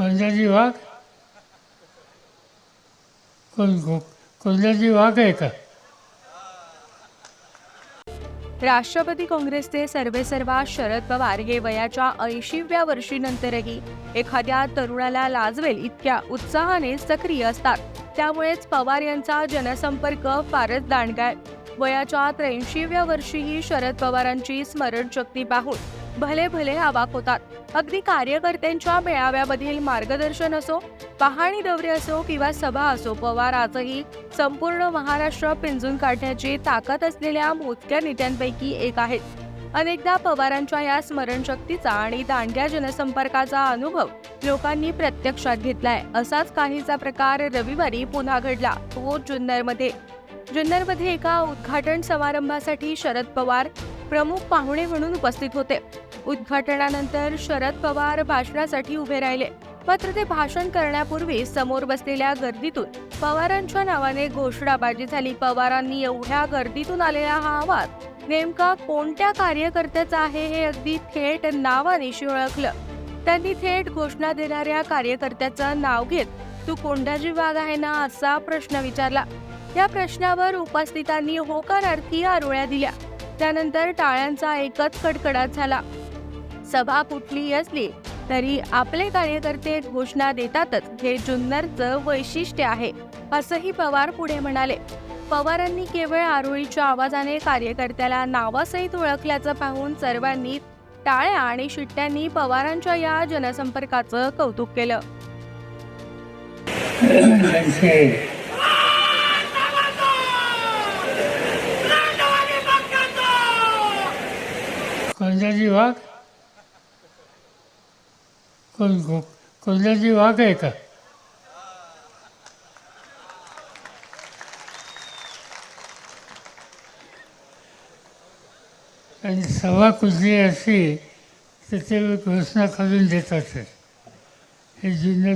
कोल्ह्याची वाघ? कोण कोल्ह्याची वाघ आहे का? राष्ट्रवादी काँग्रेसचे सर्वेसर्वा शरद पवार हे वयाच्या ऐंशीव्या वर्षीनंतरही एखाद्या तरुणाला लाजवेल इतक्या उत्साहाने सक्रिय असतात. त्यामुळेच पवार यांचा जनसंपर्क फारच दांडगाय. वयाच्या त्र्याऐंशीव्या वर्षीही शरद पवारांची स्मरणशक्ती पाहून भले भले अवाक होतात अगदी कार्यकर्त्यांच्या मेळाव्यामधील मार्गदर्शन असो पाहणी दौरे असो किंवा सभा असो पवार आजही संपूर्ण महाराष्ट्र पिंजून काढण्याची ताकद असलेल्या मोजक्या नेत्यांपैकी एक आहेत. अनेकदा पवारांच्या या स्मरणशक्तीचा आणि दांडग्या जनसंपर्काचा अनुभव लोकांनी प्रत्यक्षात घेतलाय. असाच काहीचा प्रकार रविवारी पुन्हा घडला तो जुन्नरमध्ये. जुन्नरमध्ये एका उद्घाटन समारंभासाठी शरद पवार प्रमुख पाहुणे म्हणून उपस्थित होते. उद्घाटनानंतर शरद पवार भाषणासाठी उभे राहिले. मात्र ते भाषण करण्यापूर्वी समोर बसलेल्या गर्दीतून पवारांच्या नावाने घोषणाबाजी झाली. पवारांनी एवढ्या गर्दीतून आलेला हा आवाज नेमका कोणत्या कार्यकर्त्याचा आहे हे अगदी थेट नावानिशी ओळखलं. त्यांनी थेट घोषणा देणाऱ्या कार्यकर्त्याचं नाव घेत तू कोंडाजी वाघ आहे ना? असा प्रश्न विचारला. या प्रश्नावर उपस्थितांनी होकारार्थी आरोळ्या दिल्या. त्यानंतर टाळ्यांचा एकच कडकडाट झाला. सभा कुठली असली तरी आपले कार्यकर्ते घोषणा देतातच हे जुन्नरचं वैशिष्ट्य आहे असंही पवार पुढे म्हणाले. पवारांनी केवळ आरोळीच्या आवाजाने कार्यकर्त्याला नावासहित ओळखल्याचं पाहून सर्वांनी टाळ्या आणि शिट्ट्यांनी पवारांच्या या जनसंपर्काचं कौतुक केलं. त्यांचे कोल्ह्याची वाघ कोण को- कोल्ह्याची वाघ आहे का आणि सभा कुठली असली तर ते घोषणा करून देतात हे जुन्नर